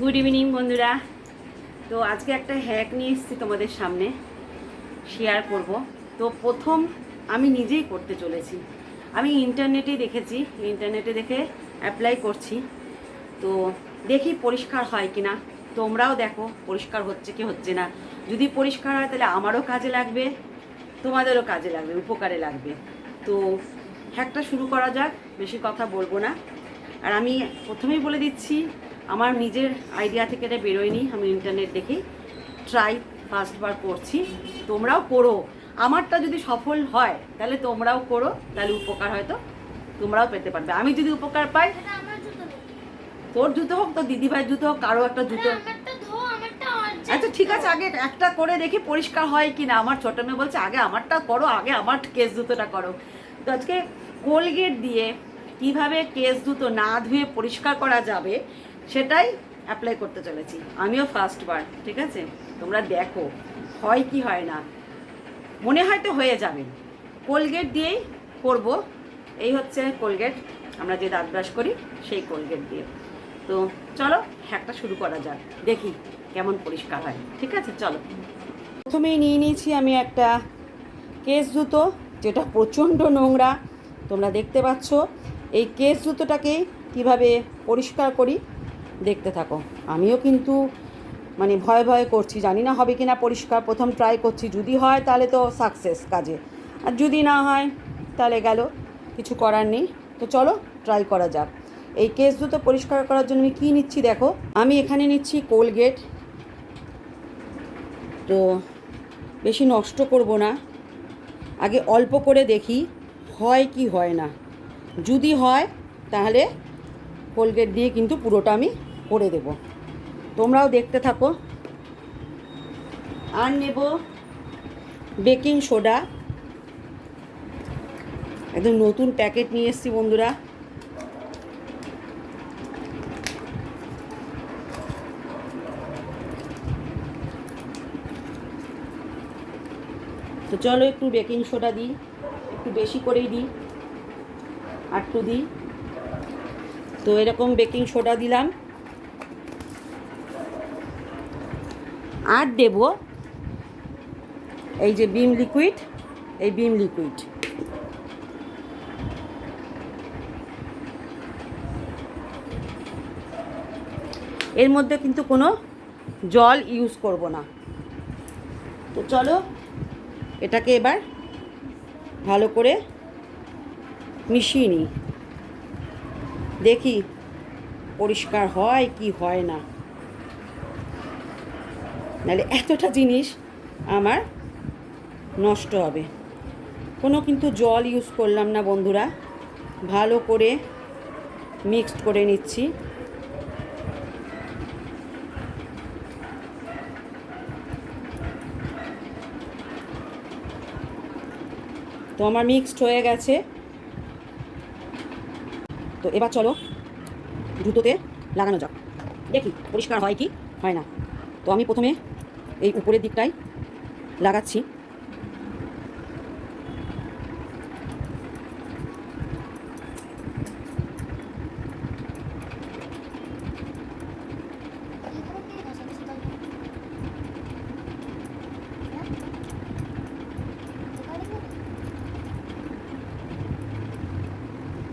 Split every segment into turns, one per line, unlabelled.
Good evening বন্ধুরা। তো আজকে একটা হ্যাক নিয়ে এসেছি তোমাদের সামনে। শেয়ার করব। তো প্রথম আমি নিজেই করতে চলেছি। আমি ইন্টারনেটে দেখেছি। ইন্টারনেটে দেখে অ্যাপ্লাই করছি। তো দেখি পরিষ্কার হয় কি না তোমরাও দেখো পরিষ্কার হচ্ছে কি হচ্ছে না। যদি পরিষ্কার হয়, তাহলে আমারও কাজে লাগবে, তোমাদেরও কাজে লাগবে, উপকারে লাগবে। তো হ্যাকটা শুরু করা যাক, বেশি কথা বলব না। আর আমি প্রথমেই বলে দিচ্ছি আমার নিজের আইডিয়া থেকে এটা বেরোয়নি আমি ইন্টারনেট দেখি ট্রাই ফার্স্টবার করছি। তোমরাও করো। আমারটা যদি সফল হয় তাহলে তোমরাও করো তাহলে উপকার হয়তো তোমরাও পেতে পারবে। আমি যদি উপকার পাই। তোর জুতো হোক তোর দিদিভাইয়ের জুতো হোক কারও একটা জুতো। আচ্ছা ঠিক আছে আগে একটা করে দেখি পরিষ্কার হয় কি না আমার ছোট মেয়ে বলছে আগে আমারটা করো আগে আমার কেস জুতোটা করো। তো আজকে কোলগেট দিয়ে কীভাবে কেস জুতো না ধুয়ে পরিষ্কার করা যাবে সেটাই অ্যাপ্লাই করতে চলেছি। আমিও ফার্স্ট বার, ঠিক আছে? তোমরা দেখো, হয় কি হয় না। মনে হয় তো হয়ে যাবে। কোলগেট দিয়েই করব। এই হচ্ছে কোলগেট আমরা যে দাঁত ব্রাশ করি, সেই কোলগেট দিয়ে। তো চলো হ্যাকটা শুরু করা যাক। দেখি কেমন পরিষ্কার হয়। ঠিক আছে? চলো। প্রথমেই নিয়ে নিয়েছি আমি একটা কেস জুতো, যেটা প্রচণ্ড নোংরা। তোমরা দেখতে পাচ্ছ, এই কেস জুতোটাকে কীভাবে পরিষ্কার করি? দেখতে থাকো। আমিও কিন্তু মানে ভয় ভয় করছি, জানি না হবে কি না পরিষ্কার, প্রথম ট্রাই করছি, যদি হয় তাহলে তো সাকসেস কাজে। আর যদি না হয়, তাহলে গেল, কিছু করার নেই। তো চলো ট্রাই করা যাক। এই কেস দুটো পরিষ্কার করার জন্য আমি কী নিচ্ছি দেখো? আমি এখানে নিচ্ছি কোলগেট তো বেশি নষ্ট করব না। আগে অল্প করে দেখি, হয় কি হয় না। যদি হয়, তাহলে কোলগেট দিয়ে কিন্তু পুরোটা আমি করে দেব। তোমরাও দেখতে থাকো। আর নেব বেকিং সোডা। একদম নতুন প্যাকেট নিয়ে এসেছি বন্ধুরা। তো চলো একটু বেকিং সোডা দিই, একটু বেশি করেই দিই একটু দিই। তো এরকম বেকিং সোডা দিলাম। আর দেব এই যে বিম লিকুইড, এই বিম লিকুইড। এর মধ্যে কিন্তু কোনো জল ইউজ করব না। তো চলো, এটাকে এবার ভালো করে মিশিয়ে নিই। দেখি পরিষ্কার হয় কি হয় না। নাহলে এতটা জিনিস আমার নষ্ট হবে। কোনো কিন্তু জল ইউজ করলাম না বন্ধুরা। ভালো করে মিক্সড করে নিচ্ছি। তো আমার মিক্সড হয়ে গেছে। তো এবার চলো জুতোতে লাগানো যাক। দেখি, পরিষ্কার হয় কি? হয় না। তো আমি প্রথমে এই উপরের দিকটাই লাগাচ্ছি।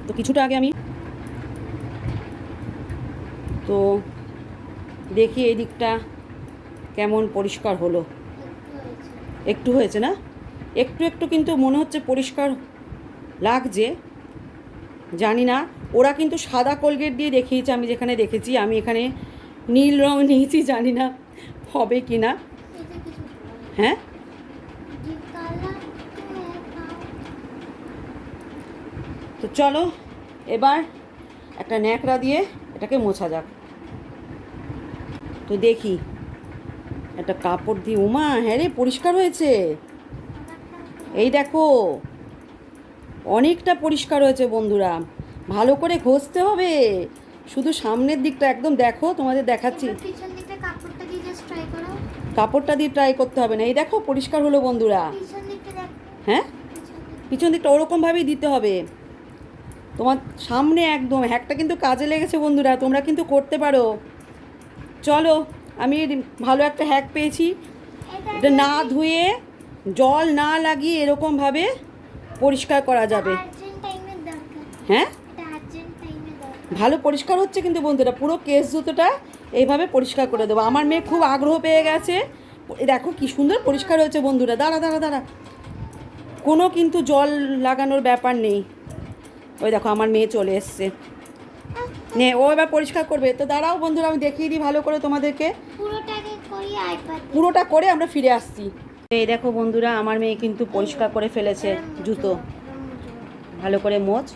তো কিছুটা আগে আমি তো দেখি এই দিকটা কেমন পরিষ্কার হলো। একটু হয়েছে না? একটু একটু কিন্তু মনে হচ্ছে পরিষ্কার লাগছে। জানি না, ওরা কিন্তু সাদা কোলগেট দিয়ে দেখিয়েছে, আমি যেখানে দেখেছি, আমি এখানে নীল রং নিয়েছি, জানি না হবে কি না। হ্যাঁ? তো চলো, এবার একটা ন্যাকড়া দিয়ে এটাকে মোছা যাক। তো দেখি। একটা কাপড় দিয়ে উমা হ্যাঁ রে পরিষ্কার হয়েছে। এই দেখো অনেকটা পরিষ্কার হয়েছে বন্ধুরা। ভালো করে ঘষতে হবে। শুধু সামনের দিকটা একদম দেখো তোমাদের দেখাচ্ছি।
কাপড়টা দিয়ে ট্রাই
করতে হবে না। এই দেখো পরিষ্কার হলো বন্ধুরা। হ্যাঁ
পিছন দিকটা।
পিছন দিকটা ওরকমভাবেই দিতে হবে। তোমার সামনে একদম হ্যাকটা কিন্তু কাজে লেগেছে বন্ধুরা তোমরা কিন্তু করতে পারো। চলো আমি ভালো একটা হ্যাক পেয়েছি। এটা না ধুয়ে জল না লাগিয়ে এরকমভাবে পরিষ্কার করা যাবে। হ্যাঁ? ভালো পরিষ্কার হচ্ছে কিন্তু বন্ধুরা পুরো কেস জুতোটা এইভাবে পরিষ্কার করে দেবো। আমার মেয়ে খুব আগ্রহ পেয়ে গেছে। দেখো কি সুন্দর পরিষ্কার হয়েছে বন্ধুরা। দাঁড়া দাঁড়া দাঁড়া। কোনো কিন্তু জল লাগানোর ব্যাপার নেই। ওই দেখো আমার মেয়ে চলে এসছে। নে ও এবার পরিষ্কার করবে। তো দাঁড়াও বন্ধুরা আমি দেখিয়ে দিই ভালো করে তোমাদেরকে। পুরোটা করে আমরা ফিরে আসছি। এই দেখো বন্ধুরা আমার মেয়ে কিন্তু পরিষ্কার করে ফেলেছে জুতো। ভালো করে মোচ।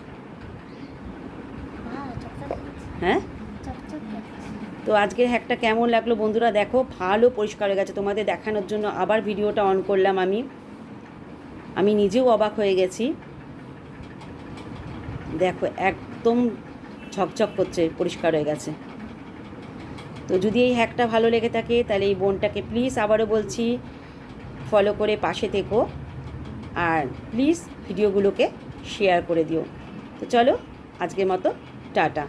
হ্যাঁ? তো আজকের হ্যাকটা কেমন লাগল বন্ধুরা? দেখো ভালো পরিষ্কার হয়ে গেছে। তোমাদের দেখানোর জন্য আবার ভিডিওটা অন করলাম আমি। আমি নিজেও অবাক হয়ে গেছি। দেখো একদম ঝকঝক করছে, পরিষ্কার হয়ে গেছে। তো যদি এই হ্যাকটা ভালো লেগে থাকে, তাহলে এই বোনটাকে প্লিজ আবারও বলছি ফলো করে পাশে থেকো আর প্লিজ ভিডিওগুলোকে শেয়ার করে দিও। তো চলো, আজকের মতো, টাটা।